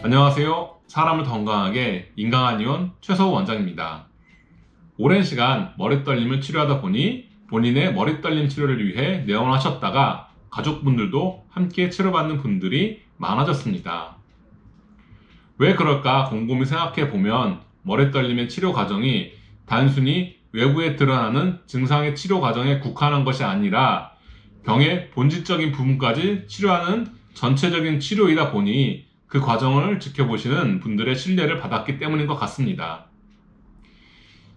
안녕하세요. 사람을 더 건강하게 인강한 의원 최서우 원장입니다. 오랜 시간 머리 떨림을 치료하다 보니 본인의 머리 떨림 치료를 위해 내원하셨다가 가족분들도 함께 치료받는 분들이 많아졌습니다. 왜 그럴까 곰곰이 생각해 보면 머리 떨림의 치료 과정이 단순히 외부에 드러나는 증상의 치료 과정에 국한한 것이 아니라 병의 본질적인 부분까지 치료하는 전체적인 치료이다 보니 그 과정을 지켜보시는 분들의 신뢰를 받았기 때문인 것 같습니다.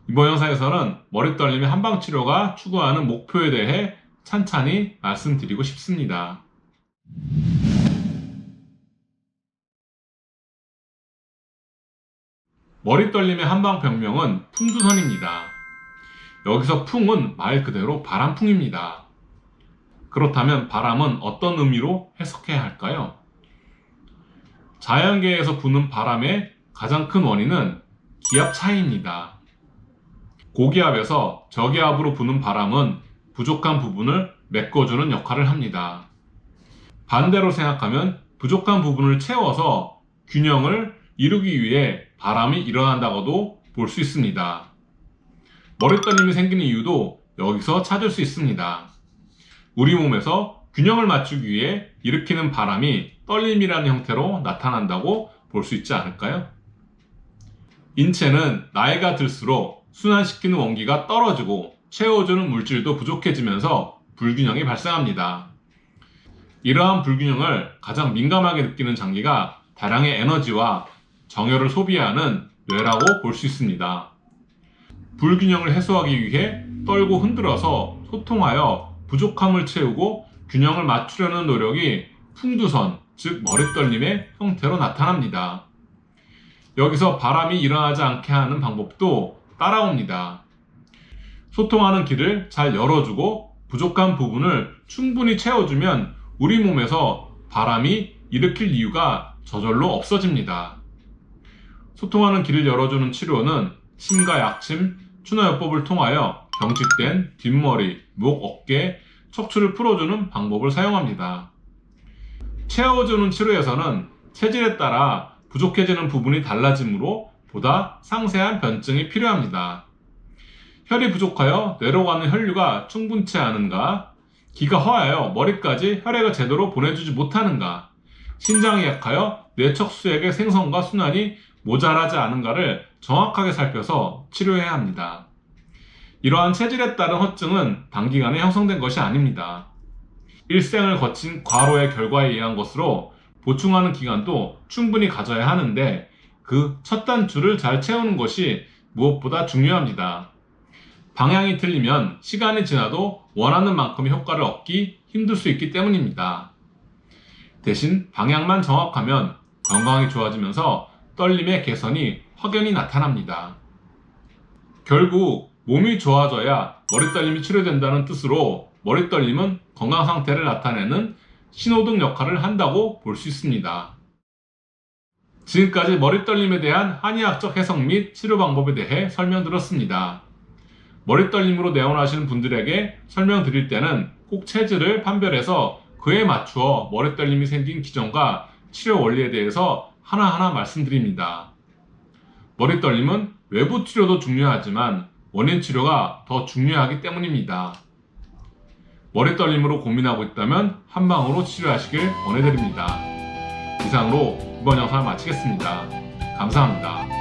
이번 영상에서는 머리 떨림의 한방 치료가 추구하는 목표에 대해 찬찬히 말씀드리고 싶습니다. 머리 떨림의 한방 병명은 풍두선입니다. 여기서 풍은 말 그대로 바람풍입니다. 그렇다면 바람은 어떤 의미로 해석해야 할까요? 자연계에서 부는 바람의 가장 큰 원인은 기압 차이입니다. 고기압에서 저기압으로 부는 바람은 부족한 부분을 메꿔주는 역할을 합니다. 반대로 생각하면 부족한 부분을 채워서 균형을 이루기 위해 바람이 일어난다고도 볼 수 있습니다. 머리 떨림이 생기는 이유도 여기서 찾을 수 있습니다. 우리 몸에서 균형을 맞추기 위해 일으키는 바람이 떨림이라는 형태로 나타난다고 볼 수 있지 않을까요? 인체는 나이가 들수록 순환시키는 원기가 떨어지고 채워주는 물질도 부족해지면서 불균형이 발생합니다. 이러한 불균형을 가장 민감하게 느끼는 장기가 다량의 에너지와 정열을 소비하는 뇌라고 볼 수 있습니다. 불균형을 해소하기 위해 떨고 흔들어서 소통하여 부족함을 채우고 균형을 맞추려는 노력이 풍두선, 즉 머리떨림의 형태로 나타납니다. 여기서 바람이 일어나지 않게 하는 방법도 따라옵니다. 소통하는 길을 잘 열어주고 부족한 부분을 충분히 채워주면 우리 몸에서 바람이 일으킬 이유가 저절로 없어집니다. 소통하는 길을 열어주는 치료는 심과 약침, 추노요법을 통하여 경직된 뒷머리, 목, 어깨, 척추를 풀어주는 방법을 사용합니다. 채워주는 치료에서는 체질에 따라 부족해지는 부분이 달라지므로 보다 상세한 변증이 필요합니다. 혈이 부족하여 뇌로 가는 혈류가 충분치 않은가, 기가 허하여 머리까지 혈액을 제대로 보내주지 못하는가, 신장이 약하여 뇌척수액의 생성과 순환이 모자라지 않은가를 정확하게 살펴서 치료해야 합니다. 이러한 체질에 따른 허증은 단기간에 형성된 것이 아닙니다. 일생을 거친 과로의 결과에 의한 것으로 보충하는 기간도 충분히 가져야 하는데 그 첫 단추를 잘 채우는 것이 무엇보다 중요합니다. 방향이 틀리면 시간이 지나도 원하는 만큼의 효과를 얻기 힘들 수 있기 때문입니다. 대신 방향만 정확하면 건강이 좋아지면서 떨림의 개선이 확연히 나타납니다. 결국 몸이 좋아져야 머리 떨림이 치료된다는 뜻으로 머리 떨림은 건강 상태를 나타내는 신호등 역할을 한다고 볼 수 있습니다. 지금까지 머리 떨림에 대한 한의학적 해석 및 치료 방법에 대해 설명드렸습니다. 머리 떨림으로 내원하시는 분들에게 설명드릴 때는 꼭 체질을 판별해서 그에 맞추어 머리 떨림이 생긴 기전과 치료 원리에 대해서 하나하나 말씀드립니다. 머리 떨림은 외부 치료도 중요하지만 원인 치료가 더 중요하기 때문입니다. 머리 떨림으로 고민하고 있다면 한 방으로 치료하시길 권해드립니다. 이상으로 이번 영상을 마치겠습니다. 감사합니다.